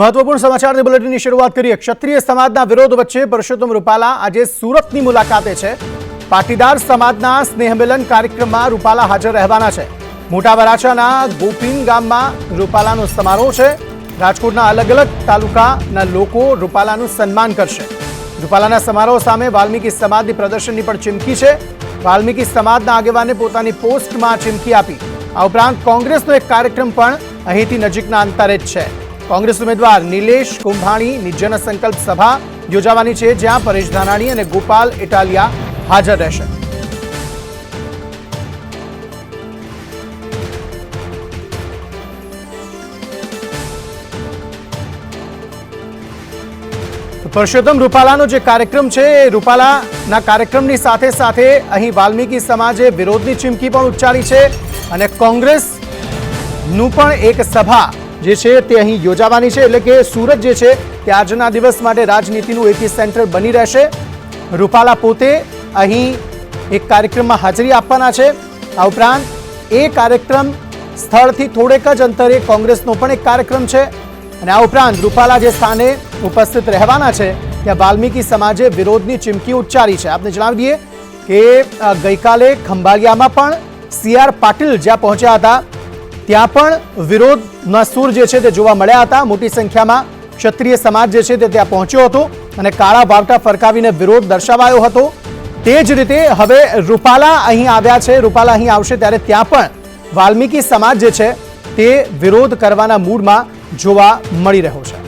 મહત્વપૂર્ણ સમાચારની બુલેટિનની શરૂઆત કરીએ. ક્ષત્રિય સમાજના વિરોધ વચ્ચે પરસોત્તમ રૂપાલા આજે સુરતની મુલાકાતે છે. પાટીદાર સમાજના સ્નેહમિલન કાર્યક્રમમાં રૂપાલા હાજર રહેવાના છે. મોટા વરાછાના ગોપીન ગામમાં રૂપાલાનો સમારોહ છે. રાજકોટના અલગ અલગ તાલુકાના લોકો રૂપાલાનું સન્માન કરશે. રૂપાલાના સમારોહ સામે વાલ્મીકી સમાજની પ્રદર્શનની પણ ચીમકી છે. વાલ્મીકી સમાજના આગેવાને પોતાની પોસ્ટમાં ચીમકી આપી. આ ઉપરાંત કોંગ્રેસનો એક કાર્યક્રમ પણ અહીંથી નજીકના અંતરે જ છે. કોંગ્રેસ ઉમેદવાર નિલેશ કુંભાણીની જનસંકલ્પ સભા યોજાવાની છે, જ્યાં પરેશ ધાનાણી અને ગોપાલ ઇટાલિયા હાજર રહેશે. પરસોત્તમ રૂપાલાનો જે કાર્યક્રમ છે, એ રૂપાલાના કાર્યક્રમની સાથે સાથે અહીં વાલ્મીકી સમાજે વિરોધની ચીમકી પણ ઉચ્ચારી છે અને કોંગ્રેસનું પણ એક સભા જે છે તે અહીં યોજાવાની છે. એટલે કે સુરત જે છે તે આજના દિવસ માટે રાજનીતિનું એપી સેન્ટર બની રહેશે. રૂપાલા પોતે અહીં એક કાર્યક્રમમાં હાજરી આપવાના છે. આ ઉપરાંત એ કાર્યક્રમ સ્થળથી થોડેક જ અંતરે કોંગ્રેસનો પણ એક કાર્યક્રમ છે. અને આ ઉપરાંત રૂપાલા જે સ્થાને ઉપસ્થિત રહેવાના છે, ત્યાં વાલ્મીકી સમાજે વિરોધની ચીમકી ઉચ્ચારી છે. આપને જણાવી દઈએ કે ગઈકાલે ખંભાળિયામાં પણ સી આર પાટીલ જ્યાં પહોંચ્યા હતા ત્યાં પણ વિરોધના સૂર જે છે તે જોવા મળ્યા હતા. મોટી સંખ્યામાં ક્ષત્રિય સમાજ જે છે તે ત્યાં પહોંચ્યો હતો અને કાળા વાવટા ફરકાવીને વિરોધ દર્શાવાયો હતો. તે જ રીતે હવે રૂપાલા અહીં આવ્યા છે. રૂપાલા અહીં આવશે ત્યારે ત્યાં પણ વાલ્મીકી સમાજ જે છે તે વિરોધ કરવાના મૂડમાં જોવા મળી રહ્યો છે.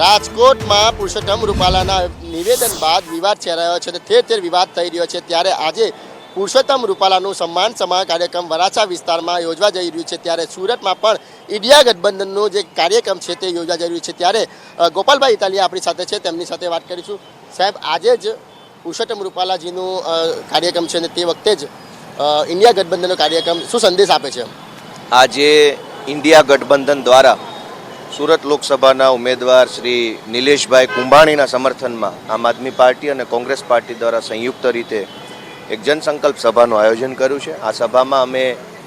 રાજકોટમાં પુરુષોત્તમ રૂપાલાના નિવેદન બાદ વિવાદ છેરાયો છે અને ઠેર ઠેર વિવાદ થઈ રહ્યો છે. ત્યારે આજે પુરુષોત્તમ રૂપાલાનું સન્માન સમા કાર્યક્રમ વરાછા વિસ્તારમાં યોજવા જઈ રહ્યું છે. ત્યારે સુરતમાં પણ ઇન્ડિયા ગઠબંધનનો જે કાર્યક્રમ છે તે યોજવા જઈ રહ્યું છે. ત્યારે ગોપાલભાઈ ઇટાલિયા આપણી સાથે છે, તેમની સાથે વાત કરીશું. સાહેબ, આજે જ પુરુષોત્તમ રૂપાલાજીનું કાર્યક્રમ છે અને તે વખતે જ ઇન્ડિયા ગઠબંધનનો કાર્યક્રમ શું સંદેશ આપે છે? આજે ઇન્ડિયા ગઠબંધન દ્વારા સુરત લોકસભાના ઉમેદવાર શ્રી નિલેશભાઈ કુંભાણીના સમર્થનમાં આમ આદમી પાર્ટી અને કોંગ્રેસ પાર્ટી દ્વારા સંયુક્ત રીતે એક જનસંકલ્પ સભાનું આયોજન કર્યું છે. આ સભામાં અમે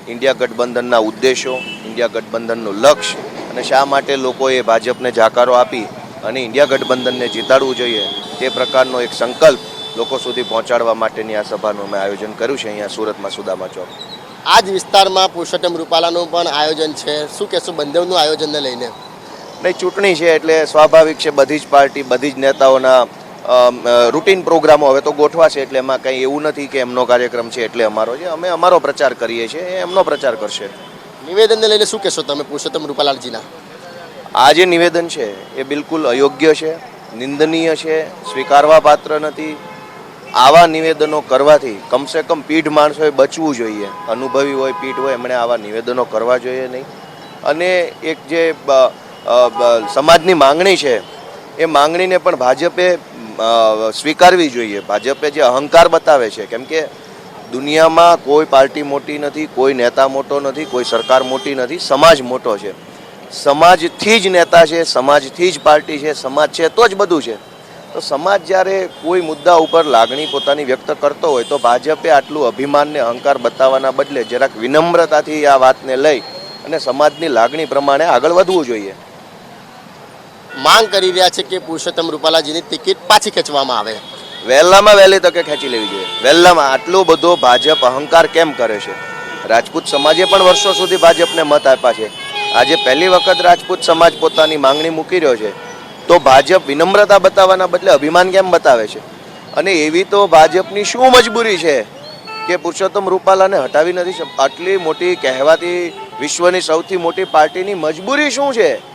ઇન્ડિયા ગઠબંધનના ઉદ્દેશો ઇન્ડિયા ગઠબંધનનું લક્ષ્ય અને શા માટે લોકોએ ભાજપને જાકારો આપી અને ઇન્ડિયા ગઠબંધનને જીતાડવું જોઈએ તે પ્રકારનો એક સંકલ્પ લોકો સુધી પહોંચાડવા માટેની આ સભાનું અમે આયોજન કર્યું છે અહીંયા સુરતમાં સુદામા ચોક. આ જ વિસ્તારમાં પુરુષોત્તમ રૂપાલાનું પણ આયોજન છે. શું કહેશું બંધવનું આયોજનને લઈને? નહીં ચૂંટણી છે એટલે સ્વાભાવિક છે બધી જ પાર્ટી બધી જ નેતાઓના રૂટીન પ્રોગ્રામો હવે તો ગોઠવા છે એટલે એમાં કંઈ એવું નથી કે એમનો કાર્યક્રમ છે એટલે અમારો છે. અમે અમારો પ્રચાર કરીએ છીએ એ એમનો પ્રચાર કરશે. નિવેદનને લઈને શું કહેશો તમે? પુરુષોત્તમ રૂપાલાલજીના. આ જે નિવેદન છે એ બિલકુલ અયોગ્ય છે નિંદનીય છે સ્વીકારવા પાત્ર નથી. આવા નિવેદનો કરવાથી કમસે કમ પીઢ માણસોએ બચવું જોઈએ. અનુભવી હોય પીઢ હોય એમણે આવા નિવેદનો કરવા જોઈએ નહીં. અને એક જે સમાજની માંગણી છે એ માંગણીને પણ ભાજપે સ્વીકારવી જોઈએ. ભાજપે જે અહંકાર બતાવે છે, કેમ કે દુનિયામાં કોઈ પાર્ટી મોટી નથી, કોઈ નેતા મોટો નથી, કોઈ સરકાર મોટી નથી, સમાજ મોટો છે. સમાજથી જ નેતા છે, સમાજથી જ પાર્ટી છે, સમાજ છે, તો જ બધું છે. તો સમાજ જ્યારે કોઈ મુદ્દા ઉપર લાગણી પોતાની વ્યક્ત કરતો હોય, તો ભાજપે આટલું અભિમાનને અહંકાર બતાવવાના બદલે જરાક વિનમ્રતાથી આ વાતને લઈ અને સમાજની લાગણી પ્રમાણે આગળ વધવું જોઈએ. માંગ કરી રહ્યા છે કે પુરુષોત્તમ રૂપાલાજીની ટિકિટ પાછી ખેંચવામાં આવે. વહેલામાં વહેલી તકે ખેંચી લેવી જોઈએ. વહેલામાં આટલો બધો ભાજપ અહંકાર કેમ કરે છે? રાજપૂત સમાજે પણ વર્ષો સુધી ભાજપને મત આપ્યા છે. આજે પહેલી વખત રાજપૂત સમાજ પોતાની માંગણી મૂકી રહ્યો છે. તો ભાજપ વિનમ્રતા બતાવવાના બદલે અભિમાન કેમ બતાવે છે? અને એવી તો ભાજપની શું મજબૂરી છે કે પુરુષોત્તમ રૂપાલાને હટાવી નથી આટલી મોટી કહેવાતી વિશ્વની સૌથી મોટી પાર્ટીની મજબૂરી શું છે?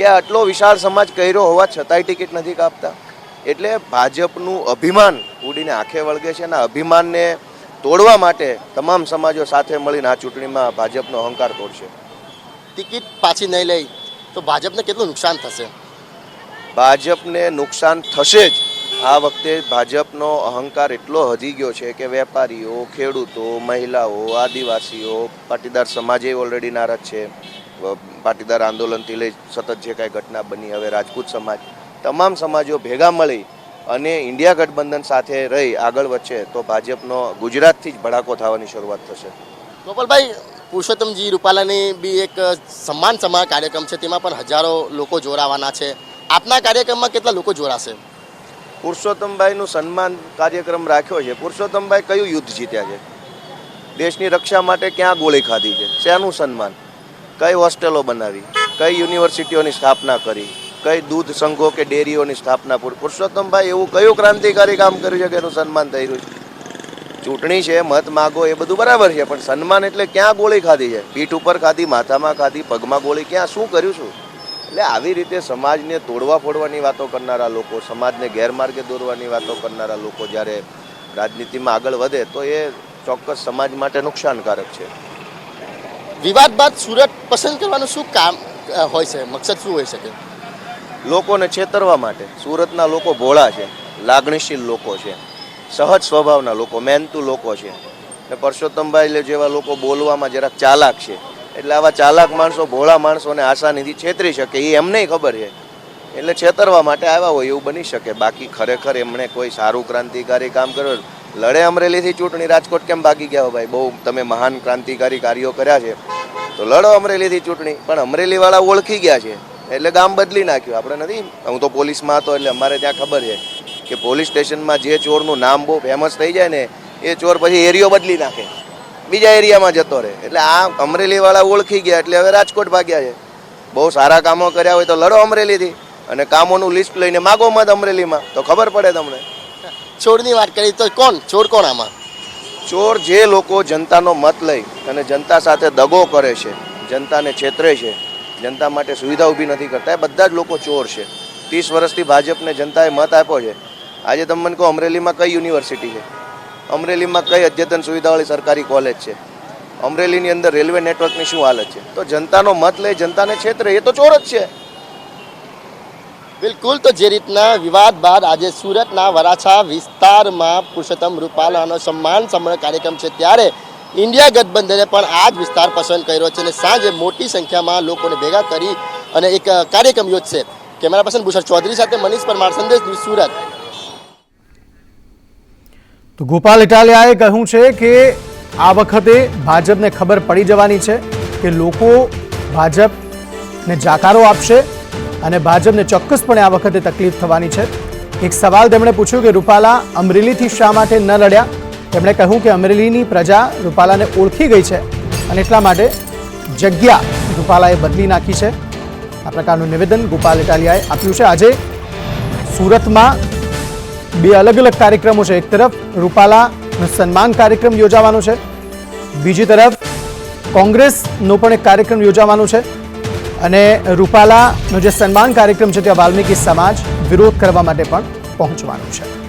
કે આટલો વિશાળ સમાજ કર્યો હોવા છતાંય ટિકિટ નથી કાપતા. એટલે ભાજપનું અભિમાન ઉડીને આંખે વળગે છે અને અભિમાનને તોડવા માટે તમામ સમાજો સાથે મળીને આ ચૂંટણીમાં ભાજપનો અહંકાર તોડશે. ટિકિટ પાછી નહીં લઈ તો ભાજપને કેટલું નુકસાન થશે? ભાજપને નુકસાન થશે જ. આ વખતે ભાજપનો અહંકાર એટલો હજી ગયો છે કે વેપારીઓ ખેડૂતો મહિલાઓ આદિવાસીઓ પાટીદાર સમાજે ઓલરેડી નારાજ છે. પાટીદાર આંદોલનથી લઈ સતત જે કાંઈ ઘટના બની હવે રાજપૂત સમાજ તમામ સમાજો ભેગા મળી અને ઇન્ડિયા ગઠબંધન સાથે રહી આગળ વધશે તો ભાજપનો ગુજરાતથી જ ભડાકો થવાની શરૂઆત થશે. ગોપાલભાઈ પુરુષોત્તમજી રૂપાલાની બી એક સન્માન સમાન કાર્યક્રમ છે તેમાં પણ હજારો લોકો જોડાવાના છે. આપના કાર્યક્રમમાં કેટલા લોકો જોડાશે? પુરુષોત્તમભાઈનું સન્માન કાર્યક્રમ રાખ્યો છે. પુરુષોત્તમભાઈ કયું યુદ્ધ જીત્યા છે? દેશની રક્ષા માટે ક્યાં ગોળી ખાધી છે? શેનું સન્માન? કઈ હોસ્ટેલો બનાવી, કઈ યુનિવર્સિટીઓની સ્થાપના કરી, કઈ દૂધ સંઘો કે ડેરીઓની સ્થાપના પૂરી પુરુષોત્તમભાઈ, એવું કયું ક્રાંતિકારી કામ કર્યું છે કે એનું સન્માન થઈ રહ્યું છે? ચૂંટણી છે, મત માગો, એ બધું બરાબર છે, પણ સન્માન એટલે ક્યાં ગોળી ખાધી છે? પીઠ ઉપર ખાધી, માથામાં ખાધી, પગમાં ગોળી, ક્યાં? શું કર્યું છું? એટલે આવી રીતે સમાજને તોડવા ફોડવાની વાતો કરનારા લોકો, સમાજને ગેરમાર્ગે દોરવાની વાતો કરનારા લોકો જ્યારે રાજનીતિમાં આગળ વધે, તો એ ચોક્કસ સમાજ માટે નુકસાનકારક છે. વિવાદ બાદ સુરત પસંદ કરવાનું શું કામ હોય છે? મકસદ શું હોઈ શકે? લોકોને છેતરવા માટે સુરતના લોકો ભોળા છે, લાગણીશીલ લોકો છે, સહજ સ્વભાવના લોકો, મહેનતુ લોકો છે. ને પરસોત્તમભાઈ જેવા લોકો બોલવામાં જરાક ચાલાક છે. એટલે આવા ચાલાક માણસો, ભોળા માણસોને આસાનીથી છેતરી શકે, એ એમને ખબર છે. એટલે છેતરવા માટે આવ્યા હોય એવું બની શકે. બાકી ખરેખર એમણે કોઈ સારું ક્રાંતિકારી કામ કર્યું લડે અમરેલીથી ચૂંટણી રાજકોટ કેમ ભાગી ગયા ભાઈ? બહુ તમે મહાન ક્રાંતિકારી કાર્યો કર્યા છે. તો લડો અમરેલીથી ચૂંટણી. પણ અમરેલીવાળા ઓળખી ગયા છે. એટલે ગામ બદલી નાખ્યું. આપણે નથી, હું તો પોલીસમાં હતો એટલે અમારે ત્યાં ખબર છે કે પોલીસ સ્ટેશનમાં જે ચોરનું નામ બહુ ફેમસ થઈ જાય ને, એ ચોર પછી એરિયો બદલી નાખે. બીજા એરિયામાં જતો રહે. એટલે આ અમરેલીવાળા ઓળખી ગયા, એટલે હવે રાજકોટ ભાગ્યા છે. બહુ સારા કામો કર્યા હોય તો લડો અમરેલીથી. અને કામોનું લિસ્ટ લઈને માગો મત અમરેલીમાં. તો ખબર પડે તમને. ચોરની વાત કરી તો કોણ? ચોર કોણ આમાં ચોર જે લોકો જનતાનો મત લઈ અને જનતા સાથે દગો કરે છે, જનતાને છેતરે છે, જનતા માટે સુવિધા ઊભી નથી કરતા, એ બધા જ લોકો ચોર છે. ત્રીસ વર્ષથી ભાજપને જનતાએ મત આપ્યો છે. આજે તમે મને કહો અમરેલીમાં કઈ યુનિવર્સિટી છે? અમરેલીમાં કઈ અદ્યતન સુવિધાવાળી સરકારી કોલેજ છે? અમરેલીની અંદર રેલવે નેટવર્કની શું હાલત છે? તો જનતાનો મત લઈ જનતાને છેતરે, એ તો ચોર જ છે. બિલકુલ, તો જે રીતના વિવાદ બાદ આજે સુરતના વરાછા વિસ્તારમાં પુરુષોત્તમ રૂપાલાનો સન્માન સમરણ કાર્યક્રમ છે, ત્યારે ઇન્ડિયા ગઠબંધને પણ આ જ વિસ્તાર પસંદ કર્યો છે અને સાંજે મોટી સંખ્યામાં લોકોને ભેગા કરી અને એક કાર્યક્રમ યોજશે. કેમેરા પર્સન ભૂષણ ચૌધરી સાથે મનીષ પરમાર, સંદેશ ન્યૂઝ સુરત. તો ગોપાલ ઇટાલિયાએ કહ્યું છે કે આ વખતે ભાજપને ખબર પડી જવાની છે કે લોકો ભાજપને જાકારો આપશે. અને ભાજપને ચોક્કસપણે આ વખતે તકલીફ થવાની છે. એક સવાલ તેમણે પૂછ્યું કે રૂપાલા અમરેલીથી શા માટે ન લડ્યા? તેમણે કહ્યું કે અમરેલીની પ્રજા રૂપાલાને ઓળખી ગઈ છે અને એટલા માટે જગ્યા રૂપાલાએ બદલી નાખી છે. આ પ્રકારનું નિવેદન ગોપાલ ઇટાલિયાએ આપ્યું છે. આજે સુરતમાં બે અલગ અલગ કાર્યક્રમો છે. એક તરફ રૂપાલાનો સન્માન કાર્યક્રમ યોજાવાનો છે. બીજી તરફ કોંગ્રેસનો પણ એક કાર્યક્રમ યોજાવાનો છે. અને રૂપાલાનો જે સન્માન કાર્યક્રમ છે ત્યાં વાલ્મીકી સમાજ વિરોધ કરવા માટે પણ પહોંચવાનું છે.